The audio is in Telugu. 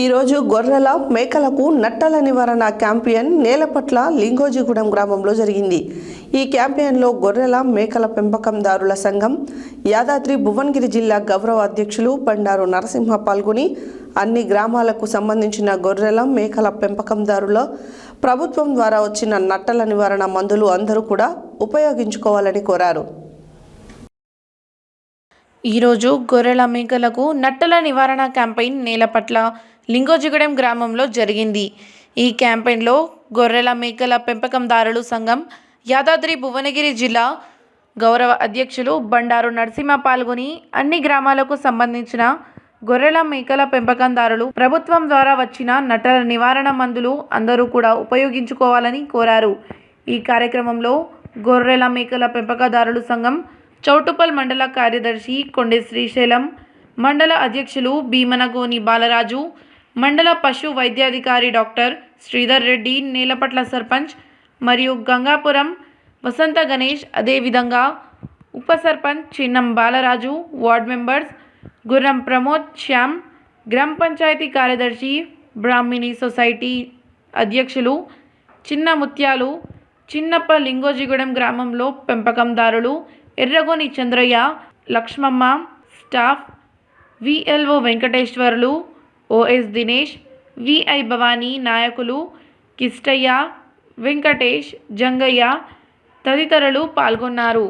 ఈరోజు గొర్రెల మేకలకు నట్టల నివారణ క్యాంపియన్ నేలపట్ల లింగోజిగూడెం గ్రామంలో జరిగింది. ఈ క్యాంపియన్లో గొర్రెల మేకల పెంపకందారుల సంఘం యాదాద్రి భువనగిరి జిల్లా గౌరవ అధ్యక్షులు బండారు నరసింహ పాల్గొని అన్ని గ్రామాలకు సంబంధించిన గొర్రెల మేకల పెంపకందారుల ప్రభుత్వం ద్వారా వచ్చిన నట్టల నివారణ మందులు అందరూ కూడా ఉపయోగించుకోవాలని కోరారు. ఈరోజు గొర్రెల మేకలకు నట్టల నివారణ క్యాంపెయిన్ నేలపట్ల లింగోజిగూడెం గ్రామంలో జరిగింది. ఈ క్యాంపెయిన్లో గొర్రెల మేకల పెంపకందారులు సంఘం యాదాద్రి భువనగిరి జిల్లా గౌరవ అధ్యక్షులు బండారు నరసింహ పాల్గొని అన్ని గ్రామాలకు సంబంధించిన గొర్రెల మేకల పెంపకందారులు ప్రభుత్వం ద్వారా వచ్చిన నట్టల నివారణ మందులు అందరూ కూడా ఉపయోగించుకోవాలని కోరారు. ఈ కార్యక్రమంలో గొర్రెల మేకల పెంపకదారులు సంఘం చౌటుపల్ మండల కార్యదర్శి కొండె శ్రీశైలం మండల అధ్యక్షులు భీమనగోని బాలరాజు మండల పశు వైద్యాధికారి డాక్టర్ శ్రీధర్ రెడ్డి నేలపట్ల సర్పంచ్ మరియు గంగాపురం వసంత గణేష్ అదేవిధంగా ఉప సర్పంచ్ చిన్నం బాలరాజు వార్డ్ మెంబర్స్ గుర్రం ప్రమోద్ శ్యామ్ గ్రామ పంచాయతీ కార్యదర్శి బ్రాహ్మిణి సొసైటీ అధ్యక్షులు చిన్న ముత్యాలు చిన్నప్ప లింగోజిగూడెం గ్రామంలో పెంపకందారులు Erragoni Chandraiah Lakshmamma staff VLO Venkateswarlu OS Dinesh VI Bhavani నాయకులు కిష్టయ్య వెంకటేష్ జంగయ్య తదితరులు పాల్గొన్నారు.